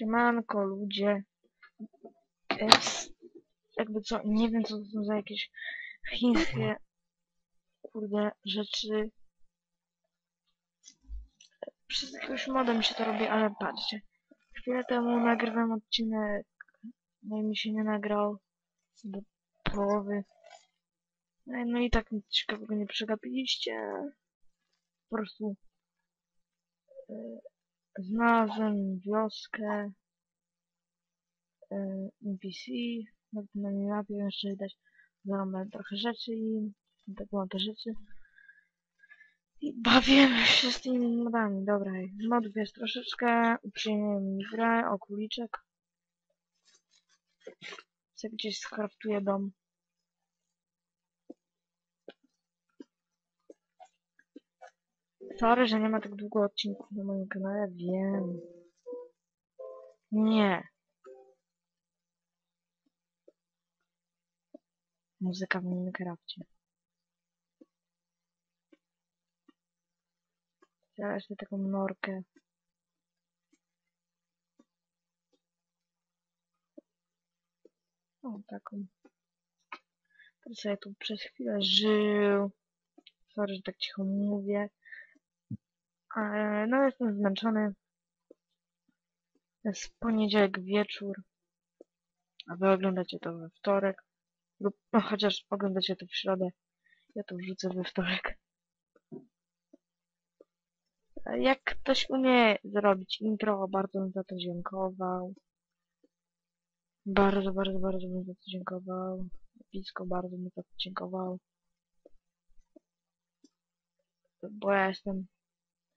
Siemanko ludzie. Jest, jakby co, nie wiem co to są za jakieś chińskie kurde rzeczy. Przez jakiegoś moda mi się to robi, ale patrzcie. Chwilę temu nagrywam odcinek, no i mi się nie nagrał do połowy. No i- no tak nic ciekawego nie przegapiliście. Po prostu e, znalazłem wioskę e, NPC na, na minimapie jeszcze widać zarąbałem trochę rzeczy i tak mam te rzeczy. I bawię się z tymi modami, dobra, modów jest troszeczkę, uprzyjemniają mi grę, o króliczek sobie gdzieś skraftuję dom Sorry, że nie ma tak długo odcinków na moim kanale, wiem. Nie. Muzyka w Minecrafcie. Teraz sobie taką norkę. O, taką. Teraz sobie tu przez chwilę żył. Sorry, że tak cicho mówię. Ale no jestem zmęczony. Jest poniedziałek wieczór. A wy oglądacie to we wtorek. Lub no, chociaż oglądacie to w środę. Ja to wrzucę we wtorek. A Jak ktoś umie zrobić intro, bardzo bym za to dziękował. Bardzo, bardzo, bardzo bym za to dziękował. Blisko bardzo bym za to dziękował. Bo ja jestem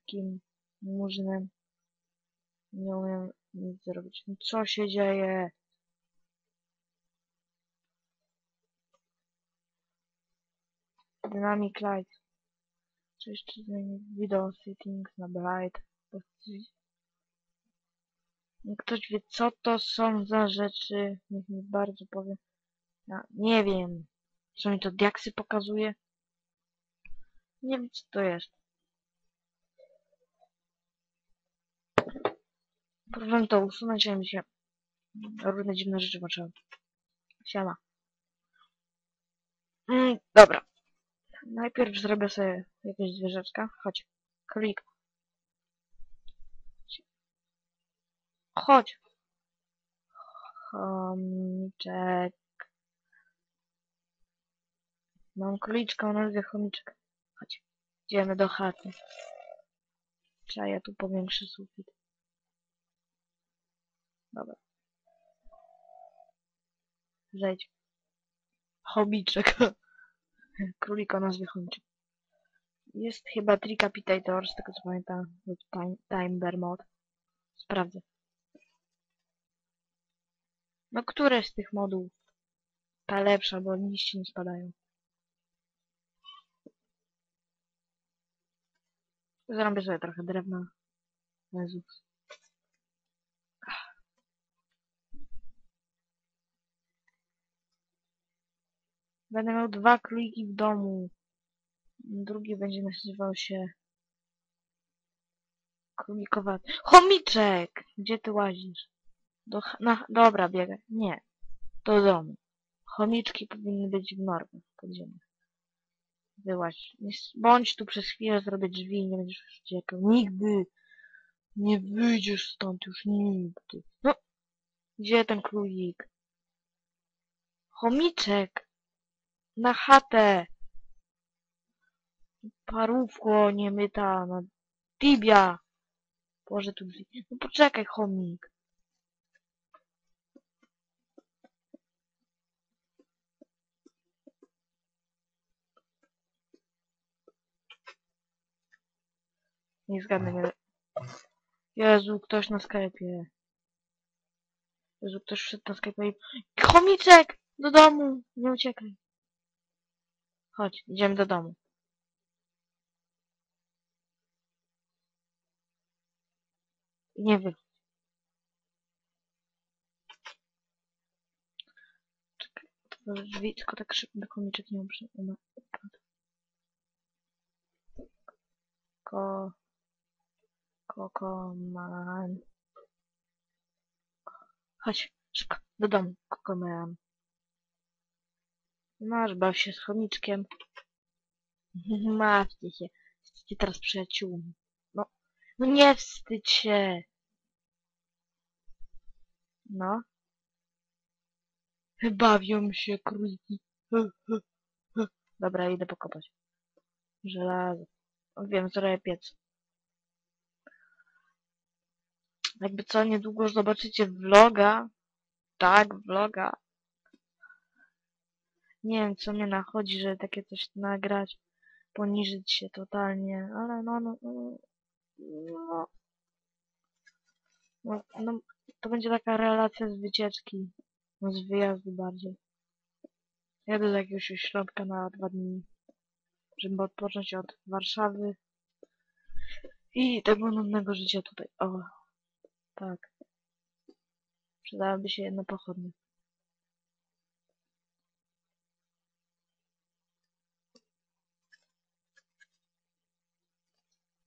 takim murzynem. Nie umiem nic zrobić. No co się dzieje? Dynamic Light. Czy jeszcze zmienić video settings na bright? Jak ktoś wie co to są za rzeczy, niech mi bardzo powie. Ja nie wiem. Co mi to diaksy pokazuje? Nie wiem co to jest. Próbowałem to usunąć, ale mi się różne dziwne rzeczy włączyły. Siema. Mm, dobra. Najpierw zrobię sobie jakieś zwierzeczka. Chodź. Klik. Chodź. Chomiczek. Mam króliczka o nazwie chomiczek. Chodź. Idziemy do chaty. Trzeba ja tu powiększy sufit. Dobra. Zejdź. Chomiczek. Królik o nazwie chomiczek. Jest chyba Tricapitator, z tego co pamiętam, lub Time, Mod. Sprawdzę. No które z tych modów? Ta lepsza, bo liście nie spadają. Zrobię sobie trochę drewna. Jezus. Będę miał dwa króliki w domu. Drugi będzie nazywał się... Królikowaty. Chomiczek! Gdzie ty łazisz? Do, na, dobra, biegaj. Nie. Do domu. Chomiczki powinny być w normach podziemnych. Wyłaź. Nie s- Bądź tu przez chwilę, zrobię drzwi i nie będziesz już uciekał. Nigdy nie wyjdziesz stąd już nigdy. No. Gdzie ten królik? Chomiczek! Na chatę! Parówko niemyta, no. Tibia! Boże tu drzwi. No poczekaj, chomik. Nie zgadnę, nie. Jezu, ktoś na sklepie. Jezu, ktoś wszedł na sklepie i... Chomiczek! Do domu! Nie uciekaj. Chodź, idziemy do domu. Nie wy. Czekaj, to drzwi, tylko tak szybko do chomiczek nie umrze. umrze. Ko... Koko man. Chodź, szybko, do domu, kokomean. Masz, baw się z chomiczkiem. Mawcie się. Jesteście teraz przyjaciółmi. No, no nie wstydź się. No. Bawią się króliki. Dobra, idę pokopać. Żelazo. Wiem, zrobię piec. Jakby co, niedługo zobaczycie vloga. Tak, vloga. Nie wiem, co mnie nachodzi, żeby takie coś nagrać. Poniżyć się totalnie, ale no, no, no, no, no, no to będzie taka relacja z wycieczki. No, z wyjazdu bardziej. Jadę do jakiegoś ośrodka na dwa dni, żeby odpocząć od Warszawy i tego nudnego życia tutaj. O, tak. Przydałaby się jedna pochodnia.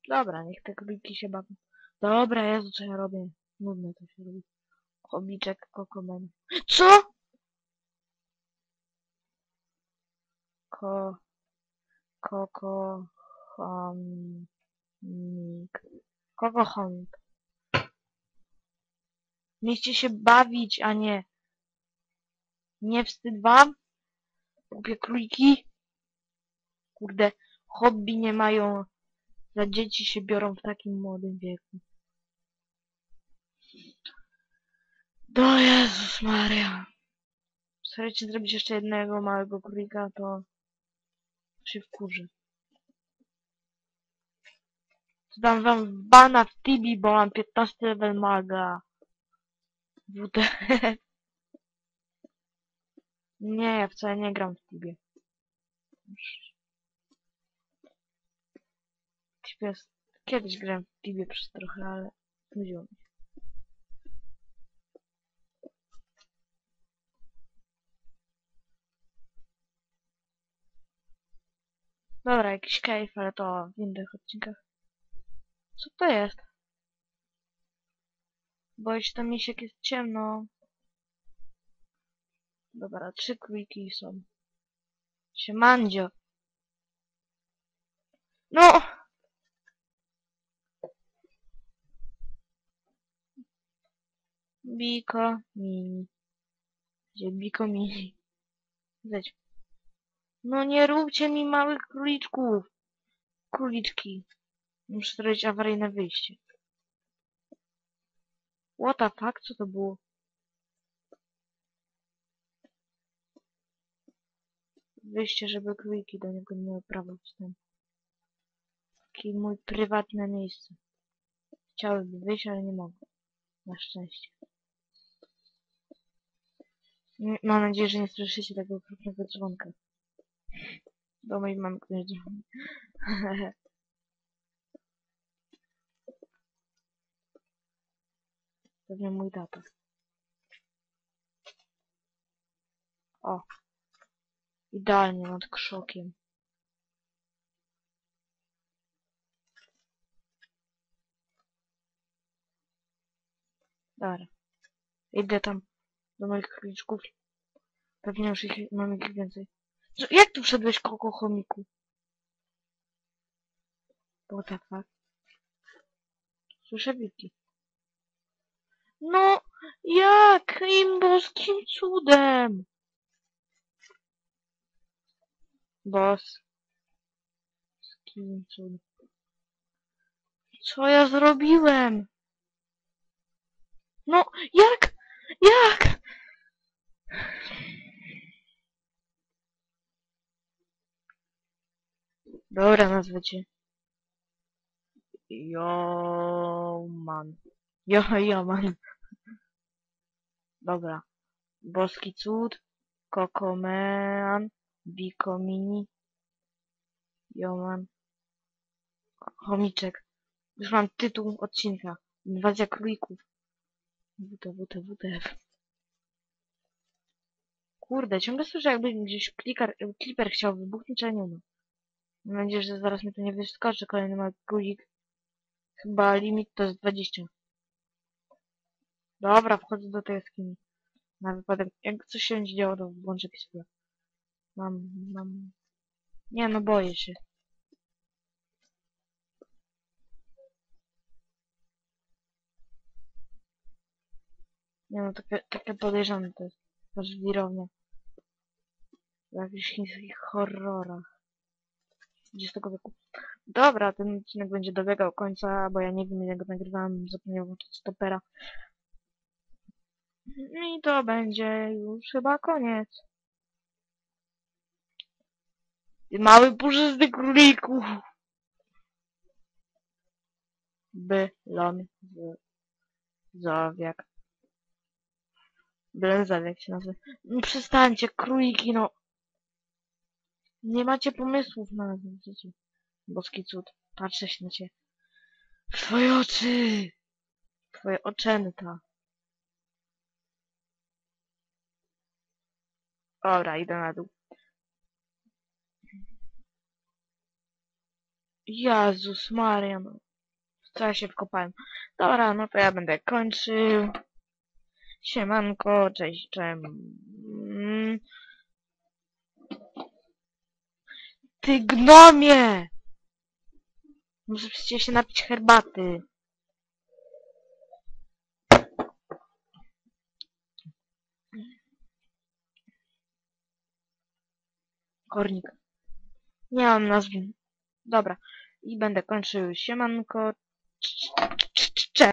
Dobra, niech te króliki się bawią. Dobra, Jezu, co ja robię? Nudne to się robi. Chomiczek, kokomen. Co? Ko... Koko... Chomik. Koko chomik. Mieliście się bawić, a nie... Nie wstyd wam? Głupie króliki? Kurde, hobby nie mają... Za dzieci się biorą w takim młodym wieku. Do Jezus Maria. Słuchajcie, zrobić jeszcze jednego małego królika, to się wkurzy. Dam wam bana w Tibi, bo mam 15 level maga. WTF. Nie, ja wcale nie gram w Tibie. Jest... Kiedyś grałem w Tibie przez trochę, ale znudziło mi się. Dobra, jakiś cave, ale to w innych odcinkach. Co to jest? Boję się, tam misiek jest ciemno. Dobra, trzy króliki są. Siemandzio. No! Biko mini. Gdzie biko mini? Zejdź. No nie róbcie mi małych króliczków. Króliczki. Muszę zrobić awaryjne wyjście. What the fuck? Co to było? Wyjście, żeby króliki do niego nie miały prawa wstępu. Takie mój prywatne miejsce. Chciałyby wyjść, ale nie mogą. Na szczęście. Mam nadzieję, że nie słyszycie tego okropnego dzwonka. Do mojej mamy ktoś dzwoni. Pewnie mój tata. O. Idealnie nad krzokiem. Dobra. Idę tam do moich króliczków. Pewnie już ich mam ich więcej. Co, jak tu wszedłeś, koko chomiku? What the fuck? Słyszę wiki. No, jakim boskim cudem? Boskim cudem. Co ja zrobiłem? No, jak? Jak? Dobra, nazwę cię. Joman. Jo, Joman. Dobra. Boski cud. Kokomean. Bikomini. Joman. Chomiczek. Już mam tytuł odcinka. Inwazja królików. WT, WT, WTF. Kurde, ciągle słyszę jakby gdzieś klikar, kliper chciał wybuchnąć, a nie ma. Mam nadzieję, że zaraz mi to nie wyskoczy kolejny mały guzik. Chyba limit to jest 20. Dobra, wchodzę do tej jaskini. Na wypadek, jak coś się będzie działo, to włączę pismo. Mam, mam... Nie no, boję się. Nie no, takie, takie podejrzane to jest. To żwirownia. W jakichś chińskich horrorach. XX wieku. Dobra, ten odcinek będzie dobiegał końca, bo ja nie wiem jak go nagrywałem, zapomniałem włączyć stopera. I to będzie już chyba koniec. Mały puszysty króliku. Bylon z... Zowiak. Bylon zowiak się nazywa. No przestańcie, króliki, no. Nie macie pomysłów na nas, dzieci. Boski cud. Patrzę się na ciebie. W twoje oczy! Twoje oczęta. Dobra, idę na dół. Jezus Maria, no. Co ja się wkopałem? Dobra, no to ja będę kończył. Siemanko, cześć, czem. Mm. Ty gnomie! Muszę przecież się napić herbaty. Kornik. Nie mam nazwy. Dobra. I będę kończył. Siemanko.